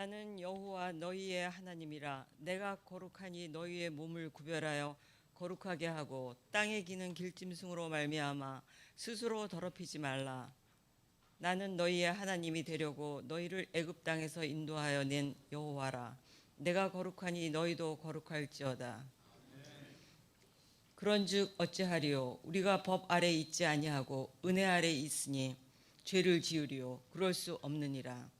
나는 여호와 너희의 하나님이라. 내가 거룩하니 너희의 몸을 구별하여 거룩하게 하고 땅에 기는 길짐승으로 말미암아 스스로 더럽히지 말라. 나는 너희의 하나님이 되려고 너희를 애굽 땅에서 인도하여 낸 여호와라. 내가 거룩하니 너희도 거룩할지어다. 그런즉 어찌하리요? 우리가 법 아래 있지 아니하고 은혜 아래 있으니 죄를 지으리요. 그럴 수 없느니라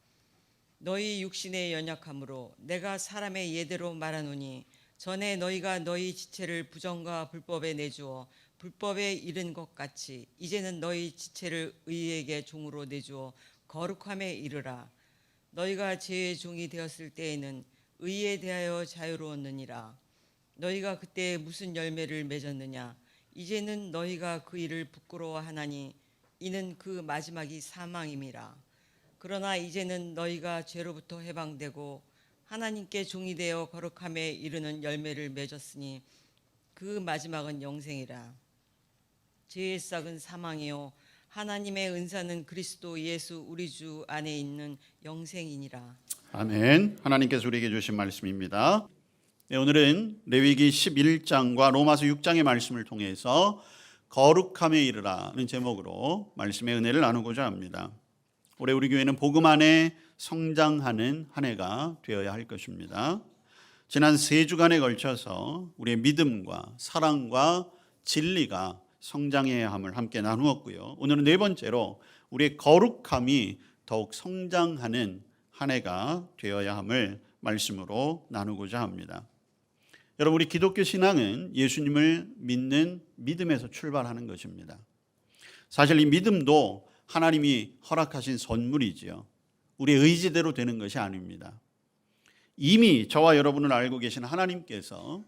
너희 육신의 연약함으로 내가 사람의 예대로 말하노니 전에 너희가 너희 지체를 부정과 불법에 내주어 불법에 이른 것 같이 이제는 너희 지체를 의에게 종으로 내주어 거룩함에 이르라. 너희가 죄의 종이 되었을 때에는 의에 대하여 자유로웠느니라. 너희가 그때 무슨 열매를 맺었느냐? 이제는 너희가 그 일을 부끄러워하나니 이는 그 마지막이 사망임이라 그러나 이제는 너희가 죄로부터 해방되고 하나님께 종이 되어 거룩함에 이르는 열매를 맺었으니 그 마지막은 영생이라 죄의 싹은 사망이요 하나님의 은사는 그리스도 예수 우리 주 안에 있는 영생이니라 아멘. 하나님께서 우리에게 주신 말씀입니다. 네, 오늘은 레위기 11장과 로마서 6장의 말씀을 통해서 거룩함에 이르라는 제목으로 말씀의 은혜를 나누고자 합니다. 올해 우리 교회는 복음 안에 성장하는 한 해가 되어야 할 것입니다. 지난 세 주간에 걸쳐서 우리의 믿음과 사랑과 진리가 성장해야 함을 함께 나누었고요. 오늘은 네 번째로 우리의 거룩함이 더욱 성장하는 한 해가 되어야 함을 말씀으로 나누고자 합니다. 여러분 우리 기독교 신앙은 예수님을 믿는 믿음에서 출발하는 것입니다. 사실 이 믿음도 하나님이 허락하신 선물이지요. 우리의 의지대로 되는 것이 아닙니다. 이미 저와 여러분을 알고 계신 하나님께서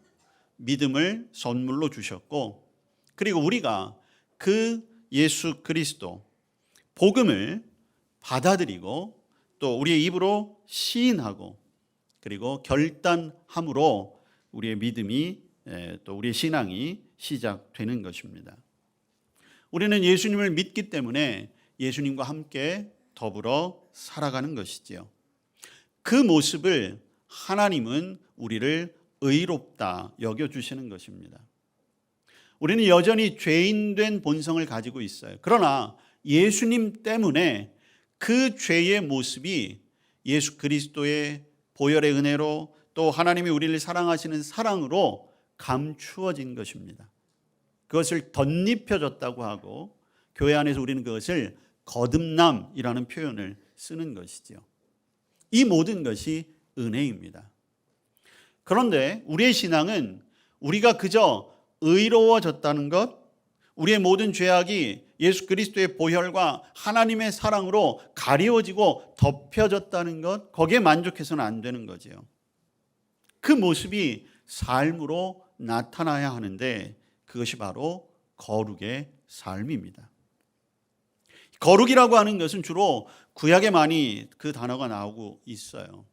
믿음을 선물로 주셨고 그리고 우리가 그 예수 그리스도 복음을 받아들이고 또 우리의 입으로 시인하고 그리고 결단함으로 우리의 믿음이 에, 또 우리의 신앙이 시작되는 것입니다. 우리는 예수님을 믿기 때문에 예수님과 함께 더불어 살아가는 것이지요. 그 모습을 하나님은 우리를 의롭다 여겨 주시는 것입니다. 우리는 여전히 죄인된 본성을 가지고 있어요. 그러나 예수님 때문에 그 죄의 모습이 예수 그리스도의 보혈의 은혜로 또 하나님이 우리를 사랑하시는 사랑으로 감추어진 것입니다. 그것을 덧입혀졌다고 하고 교회 안에서 우리는 그것을 거듭남이라는 표현을 쓰는 것이죠. 이 모든 것이 은혜입니다. 그런데 우리의 신앙은 우리가 그저 의로워졌다는 것, 우리의 모든 죄악이 예수 그리스도의 보혈과 하나님의 사랑으로 가리워지고 덮여졌다는 것, 거기에 만족해서는 안 되는 거지요. 그 모습이 삶으로 나타나야 하는데 그것이 바로 거룩의 삶입니다. 거룩이라고 하는 것은 주로 구약에 많이 그 단어가 나오고 있어요.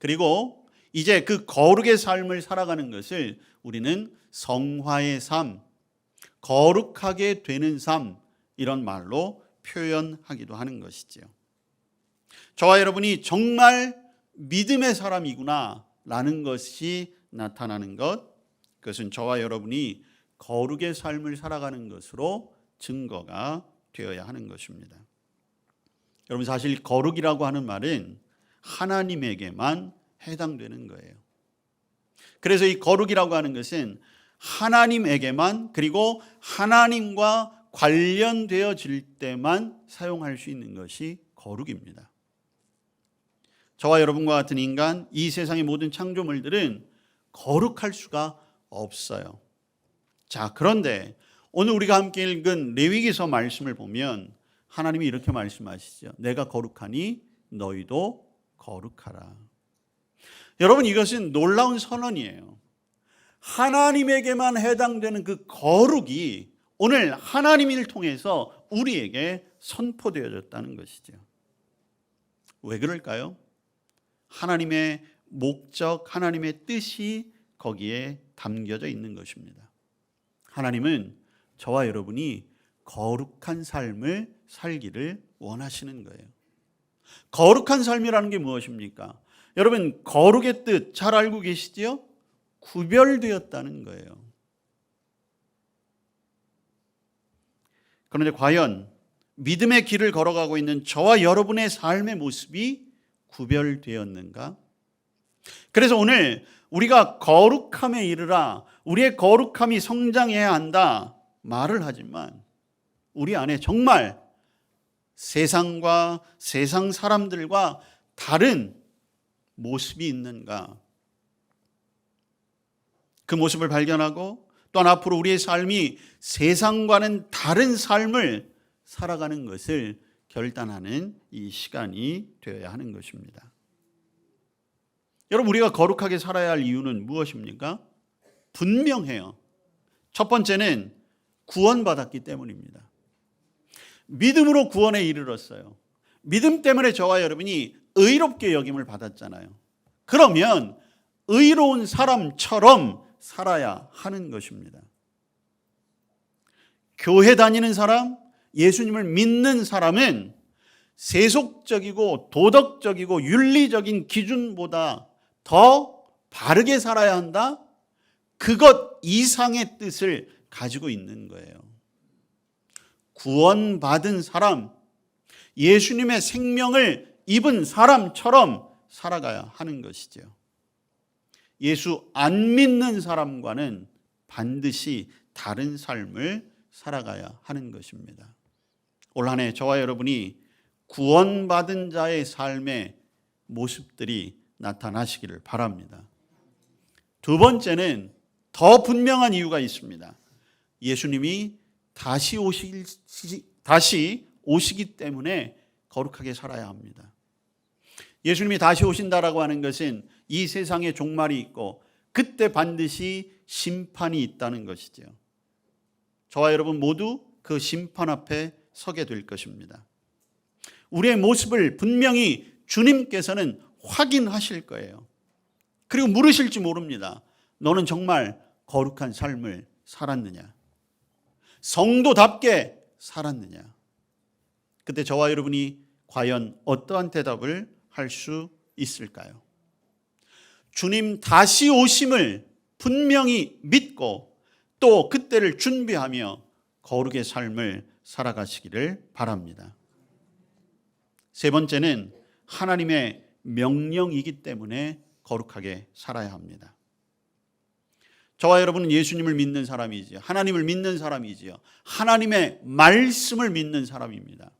그리고 이제 그 거룩의 삶을 살아가는 것을 우리는 성화의 삶, 거룩하게 되는 삶 이런 말로 표현하기도 하는 것이지요. 저와 여러분이 정말 믿음의 사람이구나 라는 것이 나타나는 것 그것은 저와 여러분이 거룩의 삶을 살아가는 것으로 증거가 되어야 하는 것입니다. 여러분 사실 거룩이라고 하는 말은 하나님에게만 해당되는 거예요. 그래서 이 거룩이라고 하는 것은 하나님에게만 그리고 하나님과 관련되어질 때만 사용할 수 있는 것이 거룩입니다. 저와 여러분과 같은 인간, 이 세상의 모든 창조물들은 거룩할 수가 없어요. 자, 그런데 오늘 우리가 함께 읽은 레위기서 말씀을 보면 하나님이 이렇게 말씀하시죠. 내가 거룩하니 너희도 거룩하라. 여러분 이것은 놀라운 선언이에요. 하나님에게만 해당되는 그 거룩이 오늘 하나님을 통해서 우리에게 선포되어졌다는 것이죠. 왜 그럴까요? 하나님의 목적, 하나님의 뜻이 거기에 담겨져 있는 것입니다. 하나님은 저와 여러분이 거룩한 삶을 살기를 원하시는 거예요. 거룩한 삶이라는 게 무엇입니까? 여러분, 거룩의 뜻 잘 알고 계시지요? 구별되었다는 거예요. 그런데 과연 믿음의 길을 걸어가고 있는 저와 여러분의 삶의 모습이 구별되었는가? 그래서 오늘 우리가 거룩함에 이르라, 우리의 거룩함이 성장해야 한다 말을 하지만 우리 안에 정말 세상과 세상 사람들과 다른 모습이 있는가? 그 모습을 발견하고 또한 앞으로 우리의 삶이 세상과는 다른 삶을 살아가는 것을 결단하는 이 시간이 되어야 하는 것입니다. 여러분 우리가 거룩하게 살아야 할 이유는 무엇입니까? 분명해요. 첫 번째는 구원받았기 때문입니다. 믿음으로 구원에 이르렀어요. 믿음 때문에 저와 여러분이 의롭게 여김을 받았잖아요. 그러면 의로운 사람처럼 살아야 하는 것입니다. 교회 다니는 사람, 예수님을 믿는 사람은 세속적이고 도덕적이고 윤리적인 기준보다 더 바르게 살아야 한다? 그것 이상의 뜻을 가지고 있는 거예요. 구원받은 사람, 예수님의 생명을 입은 사람처럼 살아가야 하는 것이죠. 예수 안 믿는 사람과는 반드시 다른 삶을 살아가야 하는 것입니다. 올 한 해 저와 여러분이 구원받은 자의 삶의 모습들이 나타나시기를 바랍니다. 두 번째는 더 분명한 이유가 있습니다. 예수님이 다시 오시 다시 오시기 때문에 거룩하게 살아야 합니다. 예수님이 다시 오신다라고 하는 것은 이 세상에 종말이 있고 그때 반드시 심판이 있다는 것이죠. 저와 여러분 모두 그 심판 앞에 서게 될 것입니다. 우리의 모습을 분명히 주님께서는 확인하실 거예요. 그리고 물으실지 모릅니다. 너는 정말 거룩한 삶을 살았느냐? 성도답게 살았느냐? 그때 저와 여러분이 과연 어떠한 대답을 할 수 있을까요? 주님 다시 오심을 분명히 믿고 또 그때를 준비하며 거룩의 삶을 살아가시기를 바랍니다. 세 번째는 하나님의 명령이기 때문에 거룩하게 살아야 합니다. 저와 여러분은 예수님을 믿는 사람이지요. 하나님을 믿는 사람이지요. 하나님의 말씀을 믿는 사람입니다.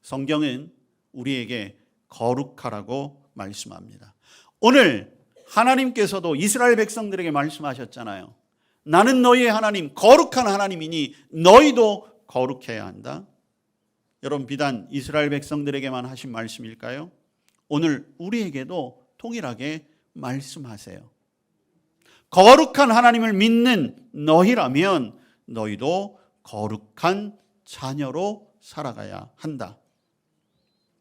성경은 우리에게 거룩하라고 말씀합니다. 오늘 하나님께서도 이스라엘 백성들에게 말씀하셨잖아요. 나는 너희의 하나님, 거룩한 하나님이니 너희도 거룩해야 한다. 여러분, 비단 이스라엘 백성들에게만 하신 말씀일까요? 오늘 우리에게도 동일하게 말씀하세요. 거룩한 하나님을 믿는 너희라면 너희도 거룩한 자녀로 살아가야 한다.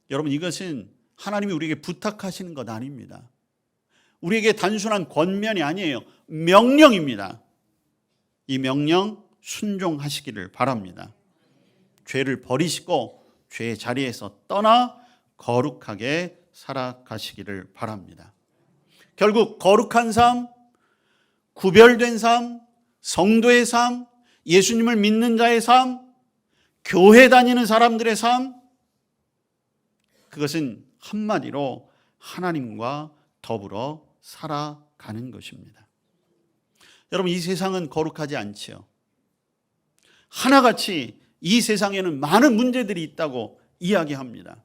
여러분, 이것은 하나님이 우리에게 부탁하시는 것 아닙니다. 우리에게 단순한 권면이 아니에요. 명령입니다. 이 명령 순종하시기를 바랍니다. 죄를 버리시고 죄의 자리에서 떠나 거룩하게 살아가시기를 바랍니다. 결국 거룩한 삶, 구별된 삶, 성도의 삶, 예수님을 믿는 자의 삶, 교회 다니는 사람들의 삶, 그것은 한마디로 하나님과 더불어 살아가는 것입니다. 여러분, 이 세상은 거룩하지 않지요. 하나같이 이 세상에는 많은 문제들이 있다고 이야기합니다.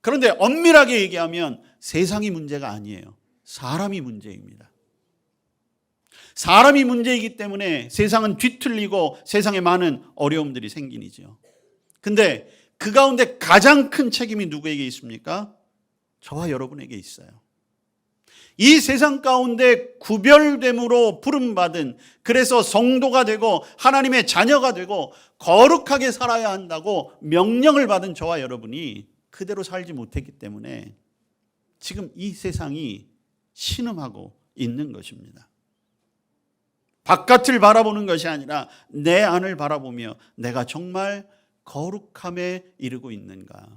그런데 엄밀하게 얘기하면 세상이 문제가 아니에요. 사람이 문제입니다. 사람이 문제이기 때문에 세상은 뒤틀리고 세상에 많은 어려움들이 생기죠. 근데 그 가운데 가장 큰 책임이 누구에게 있습니까? 저와 여러분에게 있어요. 이 세상 가운데 구별됨으로 부름받은 그래서 성도가 되고 하나님의 자녀가 되고 거룩하게 살아야 한다고 명령을 받은 저와 여러분이 그대로 살지 못했기 때문에 지금 이 세상이 신음하고 있는 것입니다. 바깥을 바라보는 것이 아니라 내 안을 바라보며 내가 정말 거룩함에 이르고 있는가.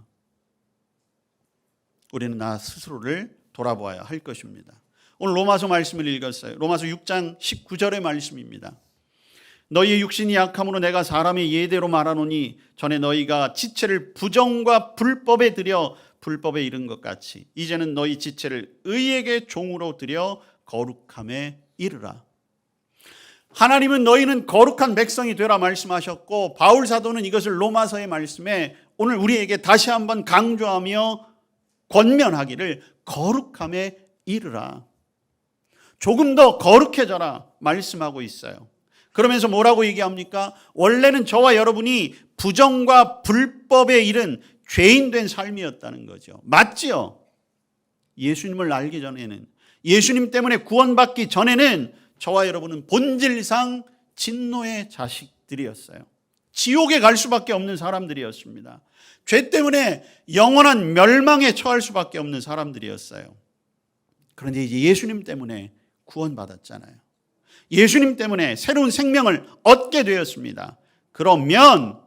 우리는 나 스스로를 돌아보아야 할 것입니다. 오늘 로마서 말씀을 읽었어요. 로마서 6장 19절의 말씀입니다. 너희의 육신이 약함으로 내가 사람의 예대로 말하노니 전에 너희가 지체를 부정과 불법에 들여 불법에 이른 것 같이 이제는 너희 지체를 의에게 종으로 들여 거룩함에 이르라. 하나님은 너희는 거룩한 백성이 되라 말씀하셨고 바울 사도는 이것을 로마서의 말씀에 오늘 우리에게 다시 한번 강조하며 권면하기를 거룩함에 이르라. 조금 더 거룩해져라 말씀하고 있어요. 그러면서 뭐라고 얘기합니까? 원래는 저와 여러분이 부정과 불법에 이른 죄인 된 삶이었다는 거죠. 맞지요? 예수님을 알기 전에는 예수님 때문에 구원받기 전에는 저와 여러분은 본질상 진노의 자식들이었어요. 지옥에 갈 수밖에 없는 사람들이었습니다. 죄 때문에 영원한 멸망에 처할 수밖에 없는 사람들이었어요. 그런데 이제 예수님 때문에 구원받았잖아요. 예수님 때문에 새로운 생명을 얻게 되었습니다. 그러면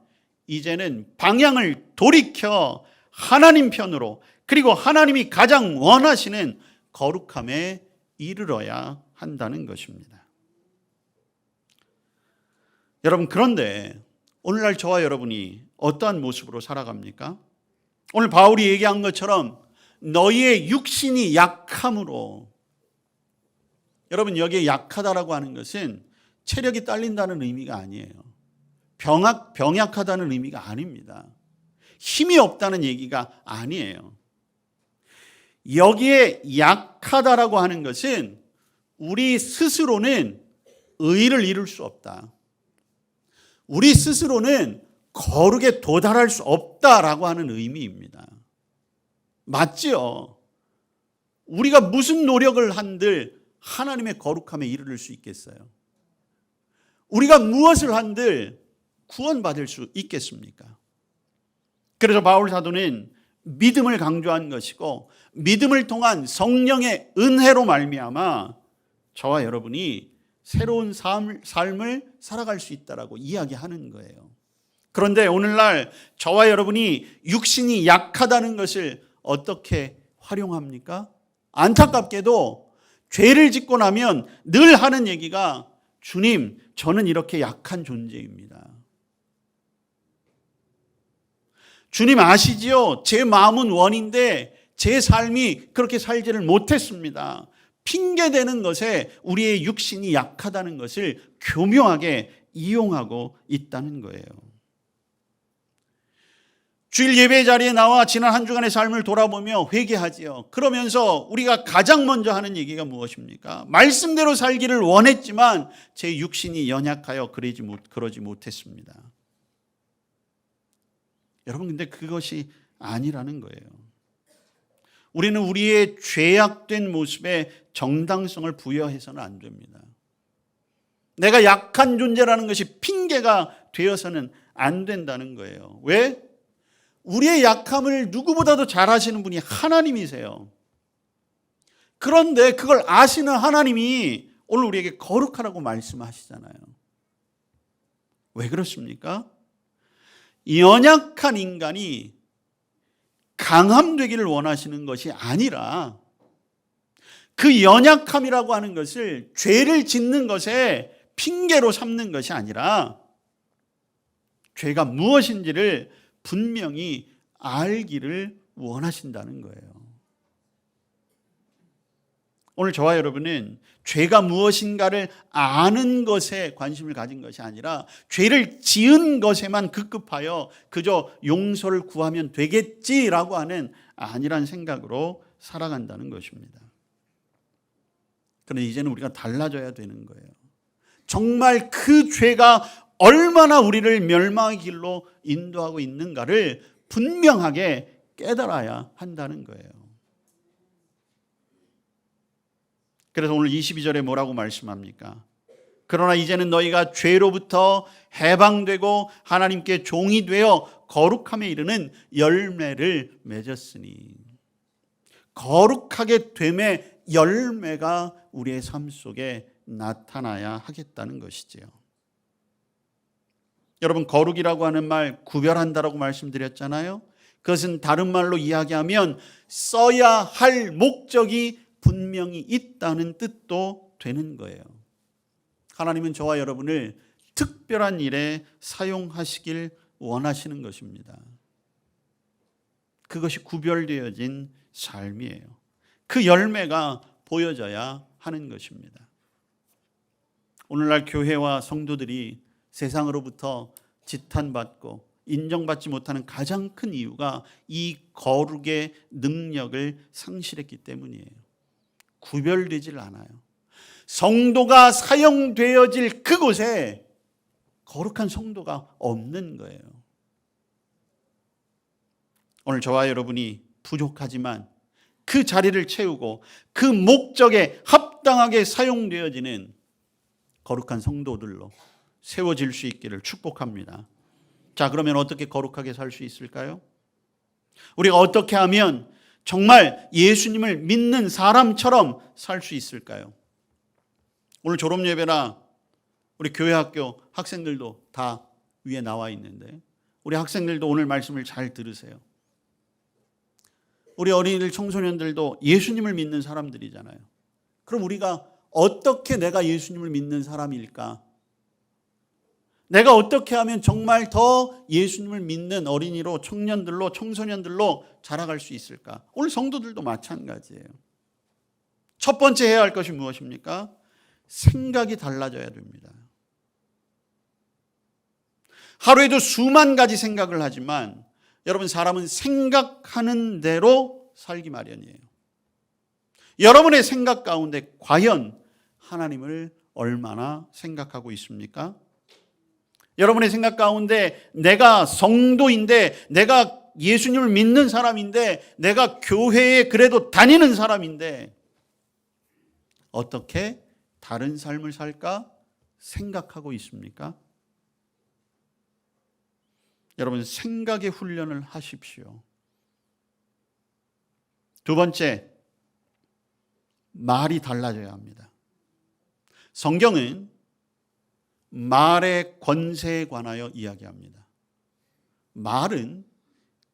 이제는 방향을 돌이켜 하나님 편으로 그리고 하나님이 가장 원하시는 거룩함에 이르러야 한다는 것입니다. 여러분, 그런데 오늘날 저와 여러분이 어떠한 모습으로 살아갑니까? 오늘 바울이 얘기한 것처럼 너희의 육신이 약함으로 여러분 여기에 약하다라고 하는 것은 체력이 딸린다는 의미가 아니에요. 병약 병약하다는 의미가 아닙니다. 힘이 없다는 얘기가 아니에요. 여기에 약하다라고 하는 것은 우리 스스로는 의를 이룰 수 없다. 우리 스스로는 거룩에 도달할 수 없다라고 하는 의미입니다. 맞지요? 우리가 무슨 노력을 한들 하나님의 거룩함에 이르를 수 있겠어요? 우리가 무엇을 한들 구원받을 수 있겠습니까? 그래서 바울 사도는 믿음을 강조한 것이고 믿음을 통한 성령의 은혜로 말미암아 저와 여러분이 새로운 삶, 삶을 살아갈 수 있다라고 이야기하는 거예요. 그런데 오늘날 저와 여러분이 육신이 약하다는 것을 어떻게 활용합니까? 안타깝게도 죄를 짓고 나면 늘 하는 얘기가 주님, 저는 이렇게 약한 존재입니다. 주님 아시지요? 제 마음은 원인데 제 삶이 그렇게 살지를 못했습니다. 핑계대는 것에 우리의 육신이 약하다는 것을 교묘하게 이용하고 있다는 거예요. 주일 예배 자리에 나와 지난 한 주간의 삶을 돌아보며 회개하지요. 그러면서 우리가 가장 먼저 하는 얘기가 무엇입니까? 말씀대로 살기를 원했지만 제 육신이 연약하여 그러지 못 그러지 못했습니다. 여러분 근데 그것이 아니라는 거예요. 우리는 우리의 죄악된 모습에 정당성을 부여해서는 안 됩니다. 내가 약한 존재라는 것이 핑계가 되어서는 안 된다는 거예요. 왜? 우리의 약함을 누구보다도 잘 아시는 분이 하나님이세요. 그런데 그걸 아시는 하나님이 오늘 우리에게 거룩하라고 말씀하시잖아요. 왜 그렇습니까? 연약한 인간이 강함 되기를 원하시는 것이 아니라 그 연약함이라고 하는 것을 죄를 짓는 것에 핑계로 삼는 것이 아니라 죄가 무엇인지를 분명히 알기를 원하신다는 거예요. 오늘 저와 여러분은 죄가 무엇인가를 아는 것에 관심을 가진 것이 아니라 죄를 지은 것에만 급급하여 그저 용서를 구하면 되겠지라고 하는 아니란 생각으로 살아간다는 것입니다. 그런데 이제는 우리가 달라져야 되는 거예요. 정말 그 죄가 얼마나 우리를 멸망의 길로 인도하고 있는가를 분명하게 깨달아야 한다는 거예요. 그래서 오늘 22절에 뭐라고 말씀합니까? 그러나 이제는 너희가 죄로부터 해방되고 하나님께 종이 되어 거룩함에 이르는 열매를 맺었으니 거룩하게 됨의 열매가 우리의 삶 속에 나타나야 하겠다는 것이지요. 여러분 거룩이라고 하는 말 구별한다라고 말씀드렸잖아요. 그것은 다른 말로 이야기하면 써야 할 목적이 분명히 있다는 뜻도 되는 거예요. 하나님은 저와 여러분을 특별한 일에 사용하시길 원하시는 것입니다. 그것이 구별되어진 삶이에요. 그 열매가 보여져야 하는 것입니다. 오늘날 교회와 성도들이 세상으로부터 지탄받고 인정받지 못하는 가장 큰 이유가 이 거룩의 능력을 상실했기 때문이에요. 구별되질 않아요. 성도가 사용되어질 그곳에 거룩한 성도가 없는 거예요. 오늘 저와 여러분이 부족하지만 그 자리를 채우고 그 목적에 합당하게 사용되어지는 거룩한 성도들로 세워질 수 있기를 축복합니다. 자, 그러면 어떻게 거룩하게 살 수 있을까요? 우리가 어떻게 하면 정말 예수님을 믿는 사람처럼 살 수 있을까요? 오늘 졸업 예배나 우리 교회 학교 학생들도 다 위에 나와 있는데 우리 학생들도 오늘 말씀을 잘 들으세요. 우리 어린이들 청소년들도 예수님을 믿는 사람들이잖아요. 그럼 우리가 어떻게 내가 예수님을 믿는 사람일까? 내가 어떻게 하면 정말 더 예수님을 믿는 어린이로 청년들로 청소년들로 자라갈 수 있을까? 오늘 성도들도 마찬가지예요. 첫 번째 해야 할 것이 무엇입니까? 생각이 달라져야 됩니다. 하루에도 수만 가지 생각을 하지만 여러분 사람은 생각하는 대로 살기 마련이에요. 여러분의 생각 가운데 과연 하나님을 얼마나 생각하고 있습니까? 여러분의 생각 가운데 내가 성도인데 내가 예수님을 믿는 사람인데 내가 교회에 그래도 다니는 사람인데 어떻게 다른 삶을 살까 생각하고 있습니까? 여러분 생각의 훈련을 하십시오. 두 번째 말이 달라져야 합니다. 성경은 말의 권세에 관하여 이야기합니다. 말은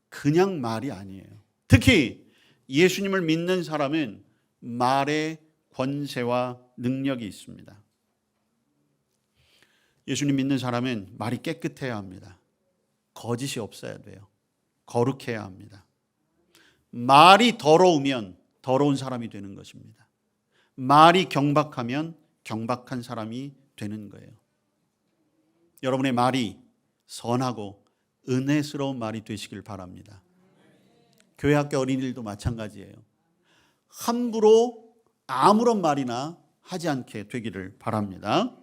그냥 말이 아니에요. 특히 예수님을 믿는 사람은 말의 권세와 능력이 있습니다. 예수님 믿는 사람은 말이 깨끗해야 합니다. 거짓이 없어야 돼요. 거룩해야 합니다. 말이 더러우면 더러운 사람이 되는 것입니다. 말이 경박하면 경박한 사람이 되는 거예요. 여러분의 말이 선하고 은혜스러운 말이 되시길 바랍니다. 교회 학교 어린이들도 마찬가지예요. 함부로 아무런 말이나 하지 않게 되기를 바랍니다.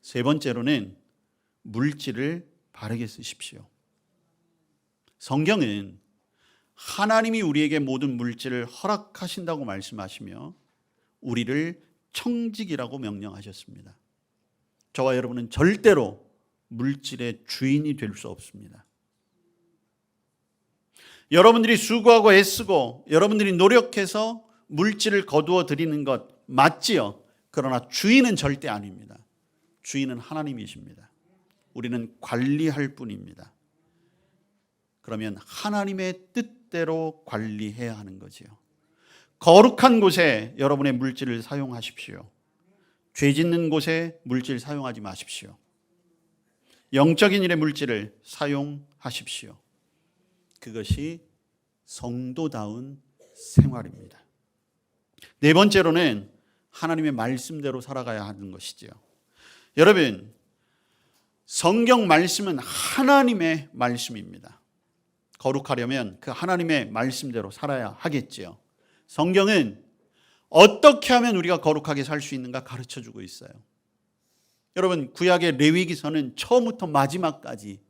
세 번째로는 물질을 바르게 쓰십시오. 성경은 하나님이 우리에게 모든 물질을 허락하신다고 말씀하시며 우리를 청직이라고 명령하셨습니다. 저와 여러분은 절대로 물질의 주인이 될 수 없습니다. 여러분들이 수고하고 애쓰고 여러분들이 노력해서 물질을 거두어 드리는 것 맞지요? 그러나 주인은 절대 아닙니다. 주인은 하나님이십니다. 우리는 관리할 뿐입니다. 그러면 하나님의 뜻대로 관리해야 하는 거지요. 거룩한 곳에 여러분의 물질을 사용하십시오. 죄 짓는 곳에 물질 사용하지 마십시오. 영적인 일의 물질을 사용하십시오. 그것이 성도다운 생활입니다. 네 번째로는 하나님의 말씀대로 살아가야 하는 것이지요. 여러분, 성경 말씀은 하나님의 말씀입니다. 거룩하려면 그 하나님의 말씀대로 살아야 하겠지요. 성경은 어떻게 하면 우리가 거룩하게 살 수 있는가 가르쳐 주고 있어요. 여러분, 구약의 레위기서는 처음부터 마지막까지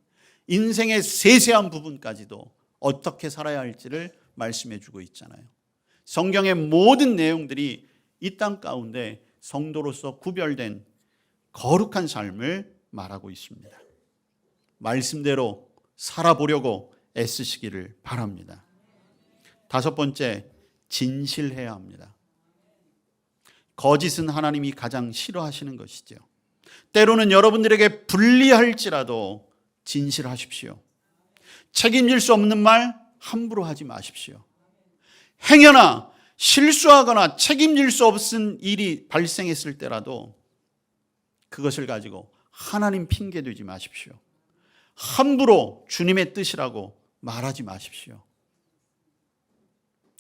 인생의 세세한 부분까지도 어떻게 살아야 할지를 말씀해 주고 있잖아요. 성경의 모든 내용들이 이 땅 가운데 성도로서 구별된 거룩한 삶을 말하고 있습니다. 말씀대로 살아보려고 애쓰시기를 바랍니다. 다섯 번째, 진실해야 합니다. 거짓은 하나님이 가장 싫어하시는 것이죠. 때로는 여러분들에게 불리할지라도 진실하십시오. 책임질 수 없는 말 함부로 하지 마십시오. 행여나 실수하거나 책임질 수 없은 일이 발생했을 때라도 그것을 가지고 하나님 핑계 대지 마십시오. 함부로 주님의 뜻이라고 말하지 마십시오.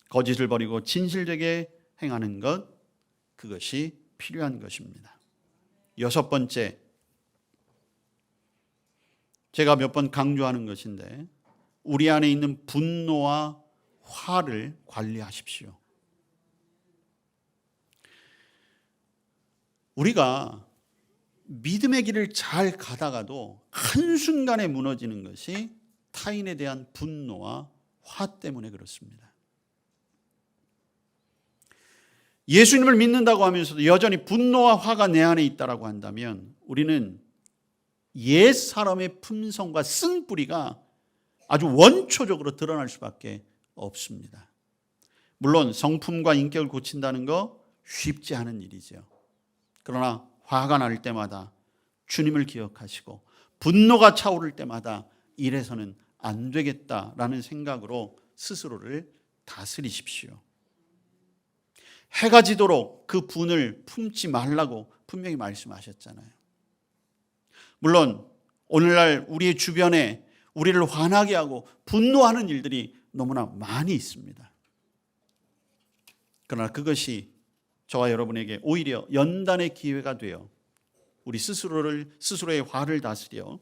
거짓을 버리고 진실되게 행하는 것, 그것이 필요한 것입니다. 여섯 번째, 제가 몇 번 강조하는 것인데, 우리 안에 있는 분노와 화를 관리하십시오. 우리가 믿음의 길을 잘 가다가도 한순간에 무너지는 것이 타인에 대한 분노와 화 때문에 그렇습니다. 예수님을 믿는다고 하면서도 여전히 분노와 화가 내 안에 있다라고 한다면 우리는 옛 사람의 품성과 쓴뿌리가 아주 원초적으로 드러날 수밖에 없습니다. 물론 성품과 인격을 고친다는 거 쉽지 않은 일이죠. 그러나 화가 날 때마다 주님을 기억하시고 분노가 차오를 때마다 이래서는 안 되겠다라는 생각으로 스스로를 다스리십시오. 해가 지도록 그 분을 품지 말라고 분명히 말씀하셨잖아요. 물론 오늘날 우리의 주변에 우리를 화나게 하고 분노하는 일들이 너무나 많이 있습니다. 그러나 그것이 저와 여러분에게 오히려 연단의 기회가 되어 우리 스스로를 스스로의 화를 다스려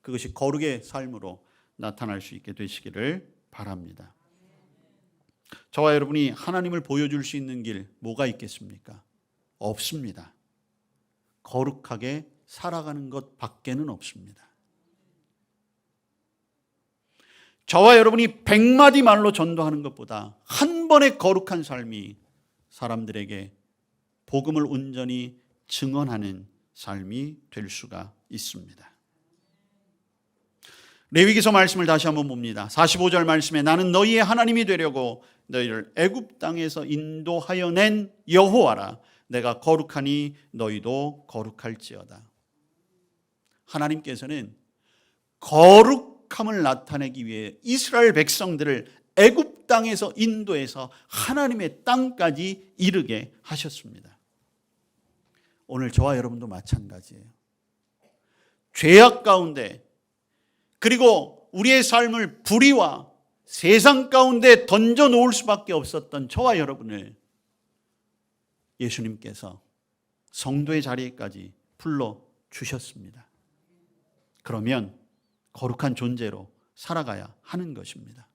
그것이 거룩의 삶으로 나타날 수 있게 되시기를 바랍니다. 저와 여러분이 하나님을 보여줄 수 있는 길 뭐가 있겠습니까? 없습니다. 거룩하게 살아가는 것 밖에는 없습니다. 저와 여러분이 백마디 말로 전도하는 것보다 한 번의 거룩한 삶이 사람들에게 복음을 온전히 증언하는 삶이 될 수가 있습니다. 레위기서 말씀을 다시 한번 봅니다. 45절 말씀에 나는 너희의 하나님이 되려고 너희를 애굽 땅에서 인도하여 낸 여호와라 내가 거룩하니 너희도 거룩할지어다. 하나님께서는 거룩함을 나타내기 위해 이스라엘 백성들을 애굽 땅에서 인도해서 하나님의 땅까지 이르게 하셨습니다. 오늘 저와 여러분도 마찬가지예요. 죄악 가운데 그리고 우리의 삶을 불의와 세상 가운데 던져 놓을 수밖에 없었던 저와 여러분을 예수님께서 성도의 자리에까지 불러 주셨습니다. 그러면 거룩한 존재로 살아가야 하는 것입니다.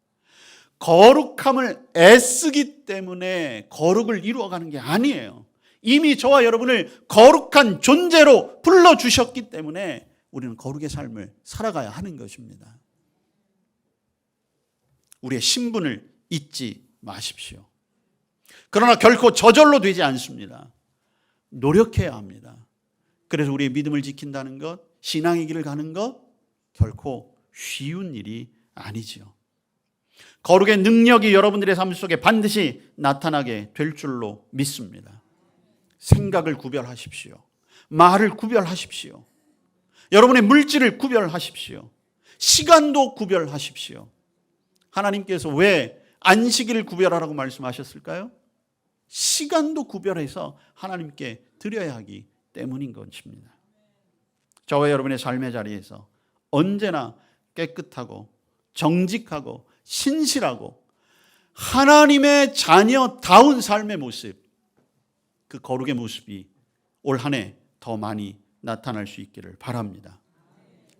거룩함을 애쓰기 때문에 거룩을 이루어가는 게 아니에요. 이미 저와 여러분을 거룩한 존재로 불러 주셨기 때문에 우리는 거룩의 삶을 살아가야 하는 것입니다. 우리의 신분을 잊지 마십시오. 그러나 결코 저절로 되지 않습니다. 노력해야 합니다. 그래서 우리의 믿음을 지킨다는 것, 신앙의 길을 가는 것 결코 쉬운 일이 아니지요. 거룩의 능력이 여러분들의 삶 속에 반드시 나타나게 될 줄로 믿습니다. 생각을 구별하십시오. 말을 구별하십시오. 여러분의 물질을 구별하십시오. 시간도 구별하십시오. 하나님께서 왜 안식일을 구별하라고 말씀하셨을까요? 시간도 구별해서 하나님께 드려야 하기 때문인 것입니다. 저와 여러분의 삶의 자리에서 언제나 깨끗하고 정직하고 신실하고 하나님의 자녀다운 삶의 모습, 그 거룩의 모습이 올 한 해 더 많이 나타날 수 있기를 바랍니다.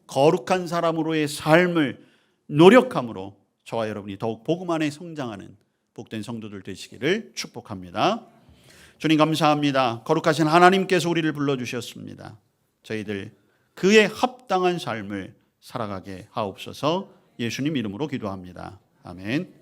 거룩한 사람으로의 삶을 노력함으로 저와 여러분이 더욱 복음 안에 성장하는 복된 성도들 되시기를 축복합니다. 주님 감사합니다. 거룩하신 하나님께서 우리를 불러 주셨습니다. 저희들 그의 합당한 삶을 살아가게 하옵소서 예수님 이름으로 기도합니다. 아멘.